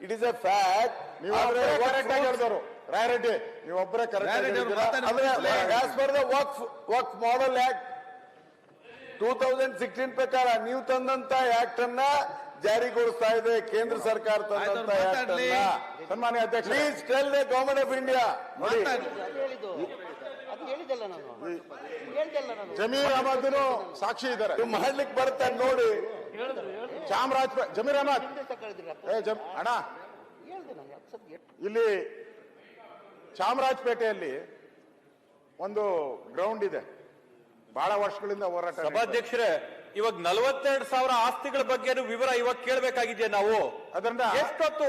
It is a fact ನೀವು correct ಆಗಿ ಹೇಳಿದವರು. Rayareddy ನೀವೊಬ್ಬರೇ correct work work model act two thousand sixteen ಪ್ರಕಾರ ನೀವು ತಂದಂತ ಆಕ್ಟ್ ಅನ್ನ ಜಾರಿಗೊಳಿಸ್ತಾ ಇದೆ ಕೇಂದ್ರ ಸರ್ಕಾರ ತಂದಂತ ಆಕ್ಟ್. ಅನ್ನ. ಸನ್ಮಾನ್ಯ ಅಧ್ಯಕ್ಷ please tell the government of India ನೋಡಿ ಮಾತಾಡಿ. ಅದು ಹೇಳಿದ್ದು ನಾನು. ಹೇಳ್ದಲ್ಲ ನಾನು. ಜಮೀರ್ ಅಹಮದ್ ಸಾಕ್ಷಿ ಇದ್ದಾರೆ. ನೀವು ಮಾಡ್ಲಿಕ್ಕೆ ಬರುತ್ತೆ ನೋಡಿ. ಚಾಮರಾಜ ಜಮೀರ್ ಅಹಮದ್ ಏ ಜಮ್ ಅಣ್ಣ. ಇಲ್ಲಿ ಚಾಮರಾಜಪೇಟೆಯಲ್ಲಿ ಒಂದು ಗ್ರೌಂಡ್ ಇದೆ. ಬಹಳ ವರ್ಷಗಳಿಂದ ಹೋರಾಟ. ಸಭಾಧ್ಯಕ್ಷರೇ ಇವಾಗ ನಲವತ್ತೆರಡು ಸಾವಿರ ಆಸ್ತಿಗಳ ಬಗ್ಗೆ ವಿವರ ಇವಾಗ ಕೇಳಬೇಕಾಗಿದೆ ನಾವು? ಅದರಿಂದ ಎಷ್ಟೊತ್ತು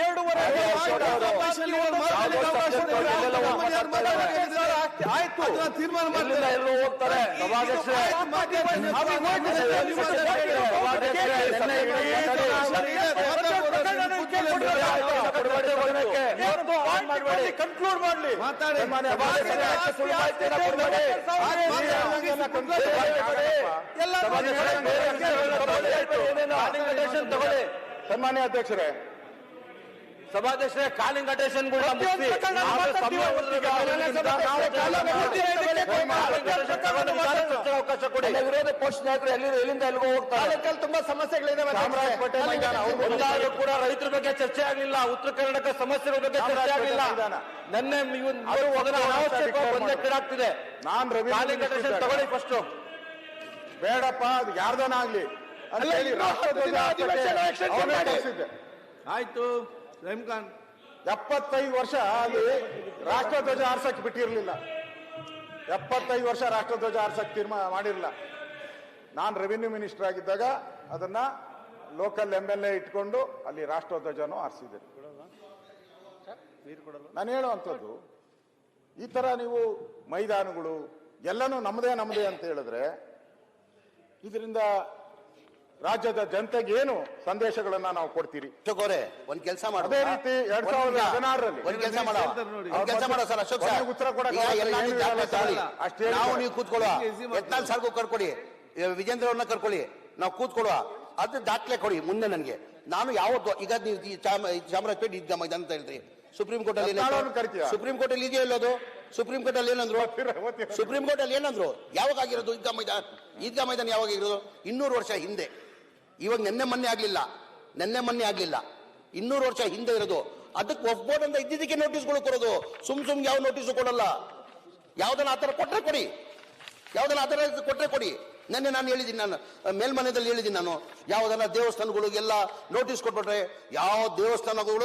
ಎರಡೂವರೆ ಆಯ್ತು, ತೀರ್ಮಾನ ಎಲ್ಲರೂ ಹೋಗ್ತಾರೆ ಕನ್ಕ್ಲೂಡ್ ಮಾಡ್ಲಿ ಮಾತಾಡಿ. ಎಲ್ಲ ತಗೊಳ್ಳಿ ಸನ್ಮಾನ್ಯ ಅಧ್ಯಕ್ಷರೇ ಸಭಾಧ್ಯಕ್ಷರೇ ಕಾಲಿಂಗ್ ಅಟೇಷನ್ ಕೂಡ ಅವಕಾಶ ಕೊಡಿ. ವಿರೋಧ ಪಕ್ಷ ನಾಯಕರು ಎಲ್ಲಿರೋ ಎಲ್ಲಿಂದ ಎಲ್ಲಿಗೋ ಹೋಗ್ತಾರೆ? ತುಂಬಾ ಸಮಸ್ಯೆಗಳಿದಾವೆ ಕೂಡ ರೈತರ ಬಗ್ಗೆ ಚರ್ಚೆ ಆಗಲಿಲ್ಲ ಉತ್ತರ ಕರ್ನಾಟಕ ಸಮಸ್ಯೆಗಳ ಬಗ್ಗೆ ಚರ್ಚೆ ಆಗಲಿಲ್ಲ. ನನ್ನೆ ಗೊಂದಲಕ್ಕೀಡಾಗ್ತಿದೆ ನಾನ್ ರವಿ ಕಾಲಿಂಗ್ ಅಟೇಷನ್ ತಗೊಳ್ಳಿ ಫಸ್ಟ್ ಬೇಡಪ್ಪ ಅದು ಯಾರ್ದನ ಆಗ್ಲಿ ಅಲ್ಲ, ರಾಷ್ಟ್ರಧ್ವಜ. ಆಯ್ತು. ಖಾನ್ ಎಪ್ಪತ್ತೈದು ವರ್ಷ ಅಲ್ಲಿ ರಾಷ್ಟ್ರಧ್ವಜ ಆರ್ಸಕ್ ಬಿಟ್ಟಿರಲಿಲ್ಲ. ಎಪ್ಪತ್ತೈದು ವರ್ಷ ರಾಷ್ಟ್ರಧ್ವಜ ಆರ್ಸಕ್ ತೀರ್ಮಾನ ಮಾಡಿರಲಿಲ್ಲ. ನಾನು ರೆವಿನ್ಯೂ ಮಿನಿಸ್ಟರ್ ಆಗಿದ್ದಾಗ ಅದನ್ನ ಲೋಕಲ್ ಎಂ ಎಲ್ ಎ ಇಟ್ಕೊಂಡು ಅಲ್ಲಿ ರಾಷ್ಟ್ರಧ್ವಜನೂ ಆರಿಸಿದೆ. ನಾನು ಹೇಳುವಂಥದ್ದು, ಈ ತರ ನೀವು ಮೈದಾನಗಳು ಎಲ್ಲನೂ ನಮ್ಮದೇ ನಮ್ಮದೇ ಅಂತ ಹೇಳಿದ್ರೆ, ಇದರಿಂದ ರಾಜ್ಯದ ಜನತೆಗೆ ಏನು ಸಂದೇಶಗಳನ್ನ ನಾವು ಕೊಡ್ತೀರಿ? ಅಶೋಕ್ ಅವರೇ ಒಂದ್ ಕೆಲಸ ಮಾಡು. ಅದೇ ರೀತಿ ಎರಡ್ ಸಾವಿರದ ಹದಿನಾರರಲ್ಲಿ. ಒಂದ್ ಕೆಲಸ ಮಾಡೋ. ಒಂದ್ ಕೆಲಸ ಮಾಡೋ ಸರ್ ಅಶೋಕ್ ಸರ್. ಉತ್ತರ ಕೊಡಕ್ಕೆ ಅಷ್ಟೇ ನೀವು ನಾವು ಕೂತ್ಕೊಳ್ಳುವ. ಯತ್ನಾಲ್ ಸರ್ಗೂ ಕರ್ಕೊಳ್ಳಿ ಈಗ ವಿಜೇಂದ್ರ ಅವ್ರನ್ನ ಕರ್ಕೊಳ್ಳಿ ನಾವು ಕೂತ್ಕೊಳ್ಳುವ. ಅದು ದಾಖಲೆ ಕೊಡಿ ಮುಂದೆ ನನಗೆ. ನಾನು ಯಾವತ್ತು ಈಗ ನೀವು ಚಾಮರಾಜಪೇಟೆ ಇದ್ದ ಮೈದಾನ ಅಂತ ಹೇಳ್ತೀರಿ. ಸುಪ್ರೀಂ ಕೋರ್ಟ್ ಅಲ್ಲಿ ಸುಪ್ರೀಂ ಕೋರ್ಟ್ ಅಲ್ಲಿ ಇದೆಯೋ ಇಲ್ಲೋದು? ಸುಪ್ರೀಂ ಕೋರ್ಟ್ ಅಲ್ಲಿ ಏನಂದ್ರು? ಸುಪ್ರೀಂ ಕೋರ್ಟ್ ಅಲ್ಲಿ ಏನಂದ್ರು? ಯಾವಾಗ ಆಗಿರೋದು ಈದ್ಗಾ ಮೈದಾನ? ಈದ್ಗಾ ಮೈದಾನ ಯಾವಾಗ ಆಗಿರೋದು? ಇನ್ನೂರು ವರ್ಷ ಹಿಂದೆ. ಇವಾಗ ನೆನ್ನೆ ಮೊನ್ನೆ ಆಗಲಿಲ್ಲ. ನೆನ್ನೆ ಮೊನ್ನೆ ಆಗಲಿಲ್ಲ. ಇನ್ನೂರು ವರ್ಷ ಹಿಂದೆ ಇರೋದು. ಅದಕ್ಕೆ ವಫ್ ಬೋರ್ಡ್ ಅಂತ ಇದ್ದಿದ್ದಕ್ಕೆ ನೋಟಿಸ್ಗಳು ಕೊಡೋದು. ಸುಮ್ ಸುಮ್ ಯಾವ ನೋಟಿಸ್ ಕೊಡಲ್ಲ. ಯಾವ್ದನ್ನ ಆತರ ಕೊಟ್ರೆ ಕೊಡಿ. ಯಾವ್ದನ್ನ ಆತರ ಕೊಟ್ರೆ ಕೊಡಿ. ನೆನ್ನೆ ನಾನು ಹೇಳಿದ್ದೀನಿ, ನಾನು ಮೇಲ್ಮನೆಯಲ್ಲಿ ಹೇಳಿದ್ದೀನಿ ನಾನು. ಯಾವ್ದನ್ನ ದೇವಸ್ಥಾನಗಳಿಗೆಲ್ಲ ನೋಟಿಸ್ ಕೊಟ್ಬಿಟ್ರೆ, ಯಾವ ದೇವಸ್ಥಾನಗಳು